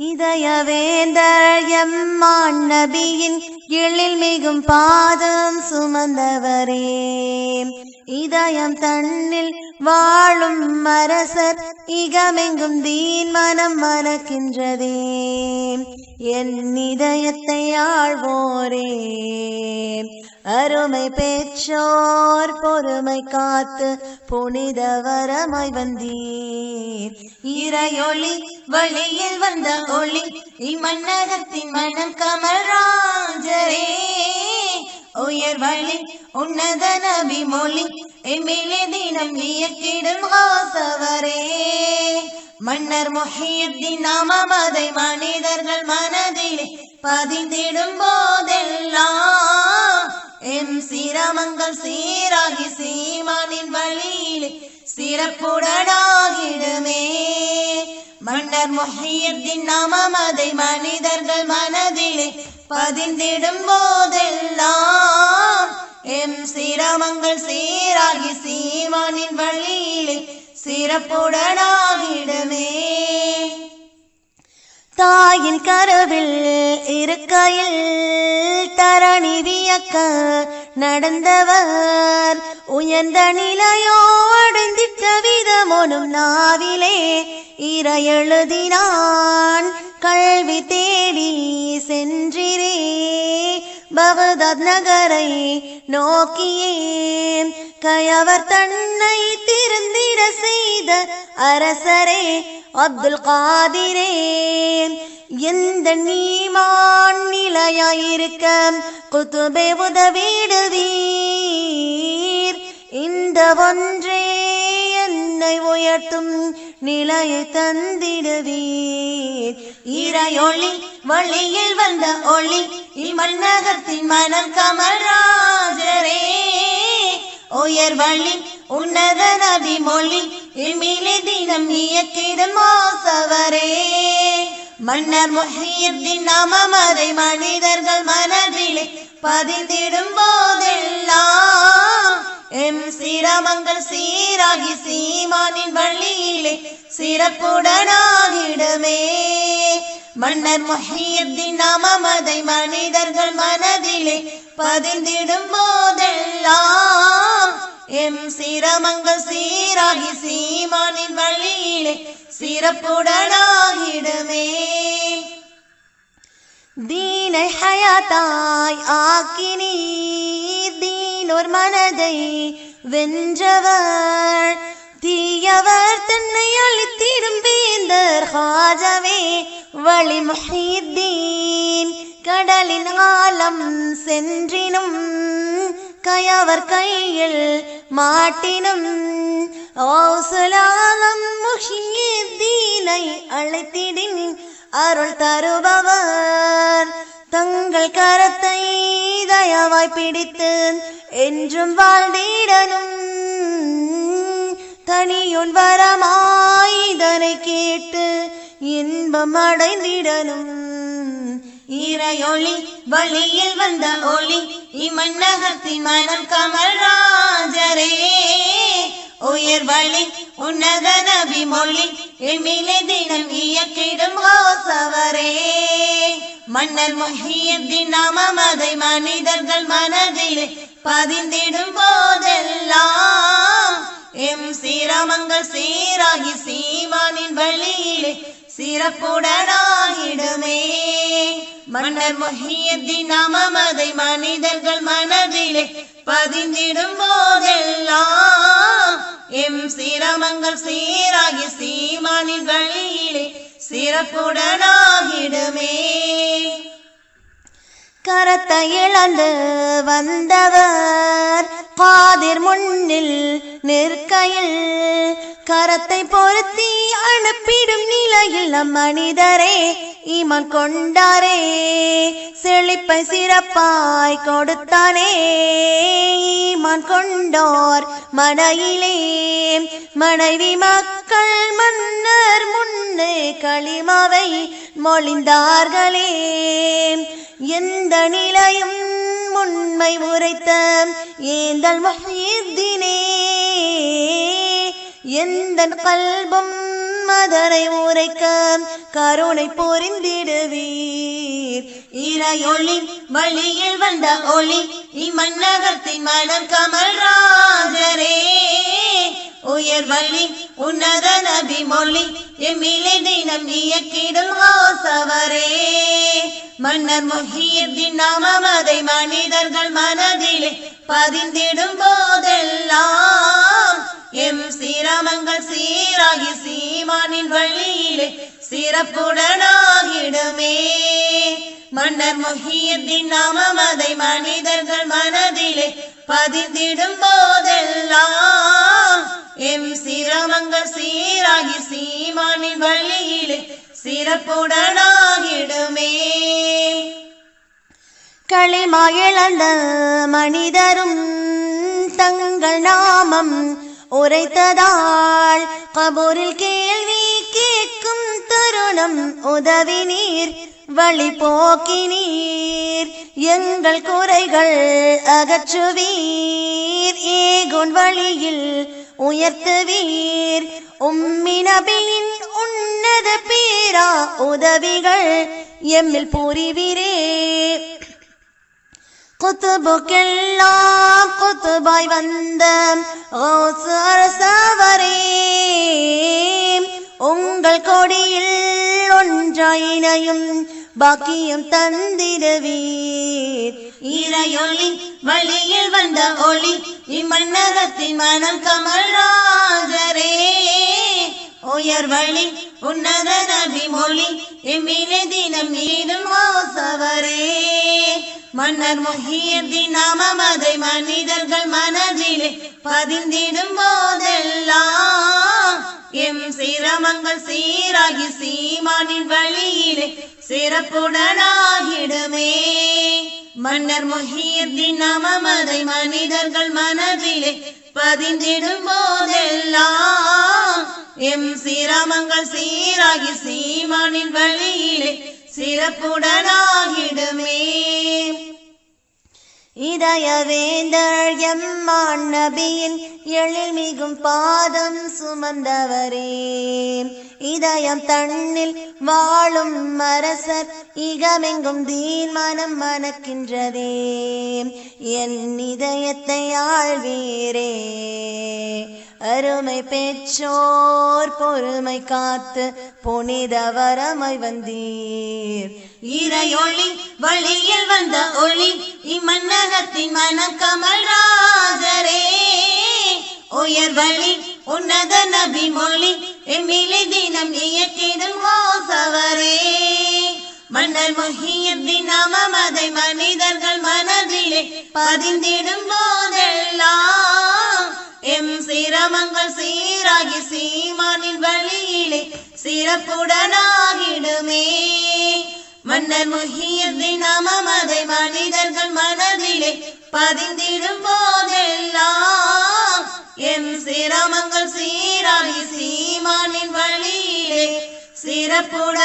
இதயவேந்தர் எம்மான் நபியின் எழில் மிகும் பாதம் சுமந்தவரே. இதயம் தன்னில் வாழும் அரசர் இகமெங்கும் தீன் மனம் மறக்கின்றதே. என் இதயத்தை ஆழ்வோரே அருமை பெற்றோர் பொறுமை காத்து புனித வரமாய் வந்தீர். இறையொளி வழியில் வந்த ஒளி இம்மன்னகத்தின் மனம் கமல்ராஜரே. உயர் வழி உன்னத நபி மொழி எம்மிலே தினம் இயக்கிடும் ஹோசவரே மன்னர் முஹியுத்தீன் நாமமதை மனிதர்கள் மனதிலே பதிந்திடும் போதே சிரமங்கள் சீராகி சீமானின் வழியிலே சிறப்புடனாகிடுமே. மன்னர் முஹியுத்தீன் நாமம் அதை மனிதர்கள் மனதிலே பதிந்திடும் போதெல்லாம். எம் சிரமங்கள் சீராகி சீமானின் வழியிலே சிறப்புடனாகிடுமே. தாயின் கருவில் இருக்கையில் தரணி வியக்க நடந்தவர். உயர்ந்த நிலையோ அடைந்திட்ட விதமொனும் நாவிலே இர எழுதினான் கல்வி தேடி சென்றிரே. பகதாத் நகரை நோக்கியே கயவர் தன்னை திருந்திட செய்த அரசரே அப்துல் காதிரே. எந்த நீமான் நிலையாயிருக்க குத்துபே உதவிடுவீர். இந்த ஒன்றே உன்னை உயர்த்தும் நிலையை தந்திடுவீர். இறையொளி வழியில் வந்த ஒளி இம்மன்னகத்தின் மனம் கமராஜரே உயர் வழி உன்னத நபி மொழி இமிலி தினம் இயக்கிடும் மோசவரே மன்னர் முஹியுத்தீன் நாமம் அதை மனிதர்கள் மனதிலே பதிந்திடும் போதெல்லாம் எம் சிரமங்கள் சீராகி சீமானின் வள்ளியிலே சிறப்புடனாகிடமே. மன்னர் மொஹியத்தின் நாமம் மனிதர்கள் மனதிலே பதிந்திடும் போதெல்லாம் எம் சிரமங்கள் சீராகி சீமானின் வழியிலே சிறப்புடனாகிடுமே. தீனை ஹயாத்தாய் ஆக்கினீர். தீனோர் மனதை வென்றவர். தீயவர் தன்னை அழித்திடும் வேந்தர். ஹாஜவே வழி முஹித்தீன் கடலின் ஆலம் சென்றினும் கயவர் கையில் மாட்டினும். ஓசலாலம் முஹித்தீனை அழைத்திடின். அருள் தருபவர் தங்கள் கரத்தை தயவாய் பிடித்து என்றும் வாழ்ந்திடனும் தனியுன் வரமாய் இதனை கேட்டு இன்பம் அடைந்திடனும் இறையொளி வழியில் வந்த ஒளி இமன்னகத்தின் மனம் கமல்ராஜரே உயர் வழி உன்னத நபி மொழி எமிலே தினம் இயக்கிடும் ஹோசவரே மன்னர் முஹியுத்தீன் நாமம் அதை மனிதர்கள் மனதிலே பதிந்திடும் போதெல்லாம் எம் சிரமங்கள் சீராகி சீமானின் வழியிலே சிறப்புடனாகிடுமே மன்னர் முஹியுத்தீன் நாமம் அதை மனிதர்கள் மனதிலே பதிந்திடும் போதெல்லாம் எம் சிரமங்கள் சீராகி சீமானின் வழியிலே சிறப்புடனாகிடுமே. கரத்தை இழந்து வந்தவர் காதிர் முன்னில் நிற்கையில் கரத்தை பொருத்தி அனுப்பிடும் நிலையில் நம் மனிதரே ஈமான் கொண்டாரே. செழிப்பை சிறப்பாய் கொடுத்தானே ஈமான் கொண்டோர் மனையிலே. மனைவி மக்கள் மன்னர் முன்னே களிமாவை மொழிந்தார்களே. எந்த நிலையும் உண்மை உரைத்த ஏந்தல் முஹீத்தினே எந்த கல்பும் அதனை உரைக்க கருணை பொறிந்திடுவீர் இறையொளி வழியில் வந்த ஒளி இம்மன்னகத்தின் மனம் கமல் ராஜரே. உயர் வழி உன்னத நபி மொழி எம்மிலே தினம் இயக்கிடும் ஆசவரே மன்னர் முஹியத்தின் நாமம் அதை மனிதர்கள் மனதிலே பதிந்திடும் போதெல்லாம் எம் சீரமங்கள் சீராகி சீமானின் வழியிலே சிறப்புடனாகிடுமே. மன்னர் முகியத்தின் நாமம் அதை மனிதர்கள் மனதிலே பதிந்திடும் போதெல்லாம். எம் சிரமங்கள் சீராகி சீமானின் வழியிலே சிறப்புடனாகிடுமே. களிமா இழந்த மனிதரும் தங்கள் நாமம் உரைத்ததால் கபூரில் கேள்வி கேட்கும் தருணம் உதவி நீர் வழி போக்கினீர் எங்கள் குறைகள் அகற்றுவீர் ஏகோன் வழியில் உயர்த்துவீர். உம்மி உன்னத பேரா உதவிகள் எம்மில் புரிவீரே. குத்துபுக்கெல்லாம் குத்துபாய் வந்த அரசவரே உங்கள் கொடியில் ஒன்றாயினையும் பாக்கியம் தந்திடுவீர். இறையொளி வழியில் வந்த ஒளி இம்மன்னகத்தின் மனம் கமல்ராஜரே உயர் வழி உன்னத நபி மொழி எம்மிலே தினம் நீடும் வாசவரே மன்னர் முஹியத்தின் நாமம் மனிதர்கள் மனதிலே பதிந்திடும் போதெல்லாம். எம் சிரமங்கள் சீராகி சீமானின் வழியிலே சிறப்புடனாகிடுமே. மன்னர் முஹியத்தின் நாமம் மனிதர்கள் மனதிலே பதிந்திடும் போதெல்லாம். எம் சிரமங்கள் சீராகி சீமானின் வழியிலே சிறப்புடனாகிடுமே. இதயவேந்தர் எம்மான் நபியின் எழில் மிகும் பாதம் சுமந்தவரே. இதயம் தன்னில் வாழும் அரசர் இகமெங்கும் தீன் மனம் மணக்கின்றதே. என் இதயத்தை ஆழ்வீரே. அருமை பெற்றோர் பொறுமை காத்து புனித வரமை வந்தீர். இறையொளி வழியில் வந்த ஒளி இம்மன்னகத்தின் மனம் கமல் ராஜரே. உயர் வழி உன்னத நபி மொழி எம்மிலே தினம் இயற்றிடும் வாசவரே மன்னர் முஹியத்தின் நாமம் அதை மனிதர்கள் மனதிலே பதிந்திடும் போதெல்லாம். எம் சிரமங்கள் சீராகி சீமானின் வழியிலே சிறப்புடனாகிடுமே. மன்னர் முஹியத்தின் அமமதை மனிதர்கள் மனதிலே பதிந்திடும் போதெல்லாம் எம் சிரமங்கள் சீராகி சீமானின் வழியிலே சிறப்புடனாகிடுமே.